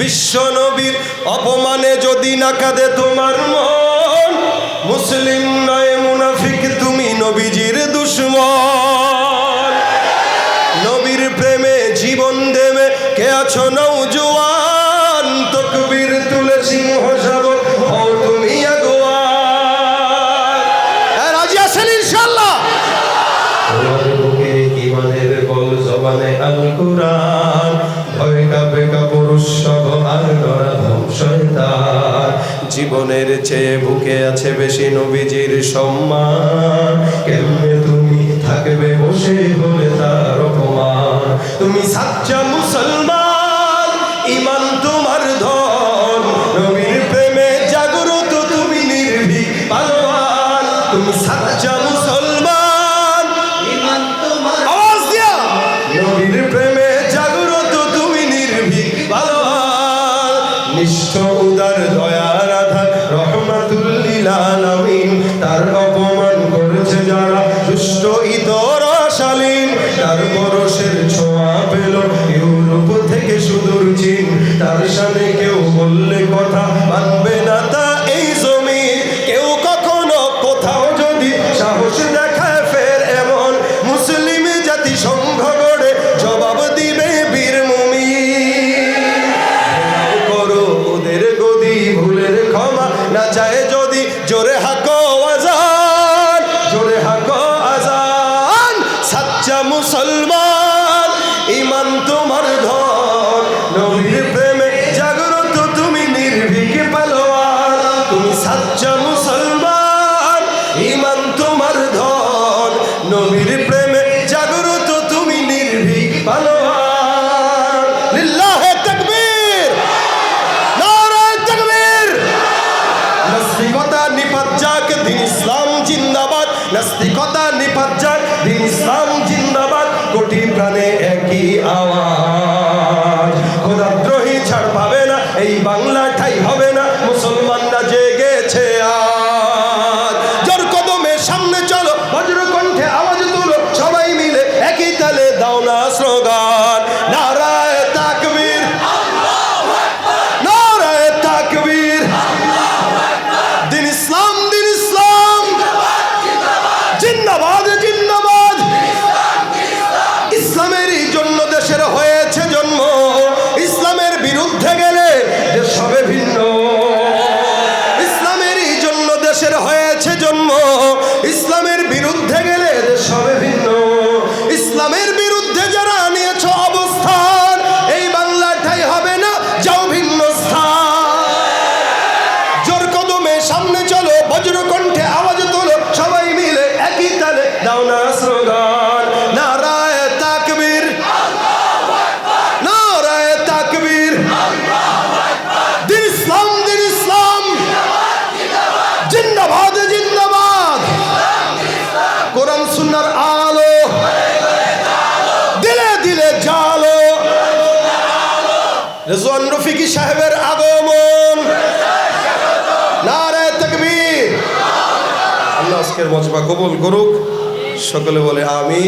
বিশ্ব নবীর অপমানে যদি না কাঁদে তোমার মন, মুসলিম নয়, মুনাফিক, তুমি নবীজির দুশ্মন। নবীর প্রেমে জীবন দেবে, কে আছো নৌজোয়ান তকবীর তুলে জীবনের চেয়ে বুকে আছে বেশি নবীজির সম্মান। কেমনে তুমি থাকবে বসে বলে তার অপমান? তুমি সাচ্চা মুসলমান ইমান তোমার ধন। নবীর প্রেমে জাগ্রত তুমি নির্ভীক পালোয়ান তুমি সাচ্চা মুসলমান আওয়াজ দিয়া। নবীর প্রেমে জাগ্রত তুমি নির্ভীক নিষ্ঠ উদার দয়ার তার অপমান করেছে যারা দুষ্ট, ইতর শালীন তার পরশের ছোঁয়া পেল, ইউরোপ থেকে সুদূর চীন। তার সামনে কেউ বললে কথা পালোয়ান লিল্লাহে তাকবীর। নারায়ে তাকবীর। নাস্তিকতা নিপাত যাক, দিন ইসলাম জিন্দাবাদ। নাস্তিকতা নিপাত যাক, দিন ইসলাম জিন্দাবাদ। কোটি প্রাণে একই রেজওয়ান রফিকি সাহেবের আগমন। নারায় তাকবীর। আল্লাহ আজকের মজবা কবুল করুক। সকলে বলে আমি